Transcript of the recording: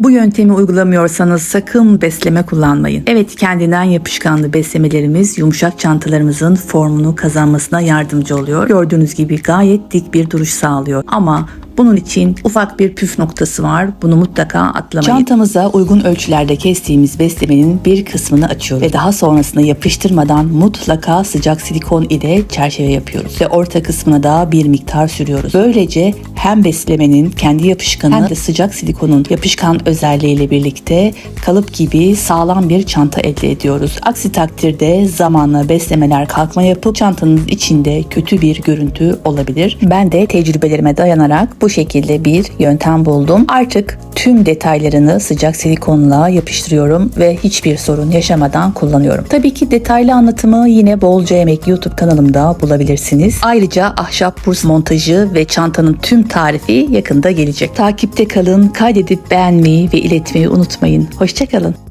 Bu yöntemi uygulamıyorsanız sakın besleme kullanmayın. Evet kendinden yapışkanlı beslemelerimiz yumuşak çantalarımızın formunu kazanmasına yardımcı oluyor. Gördüğünüz gibi gayet dik bir duruş sağlıyor. Ama bunun için ufak bir püf noktası var. Bunu mutlaka atlamayın. Çantamıza uygun ölçülerde kestiğimiz beslemenin bir kısmını açıyoruz. Ve daha sonrasında yapıştırmadan mutlaka sıcak silikon ile çerçeve yapıyoruz. Ve orta kısmına da bir miktar sürüyoruz. Böylece hem beslemenin kendi yapışkanı hem de sıcak silikonun yapışkan özelliğiyle birlikte kalıp gibi sağlam bir çanta elde ediyoruz. Aksi takdirde zamanla beslemeler kalkma yapıp çantanın içinde kötü bir görüntü olabilir. Ben de tecrübelerime dayanarak bu şekilde bir yöntem buldum. Artık tüm detaylarını sıcak silikonla yapıştırıyorum ve hiçbir sorun yaşamadan kullanıyorum. Tabii ki detaylı anlatımı yine Bolca Yemek YouTube kanalımda bulabilirsiniz. Ayrıca ahşap burs montajı ve çantanın tüm tarifi yakında gelecek. Takipte kalın, kaydedip beğenmeyi ve iletmeyi unutmayın. Hoşçakalın.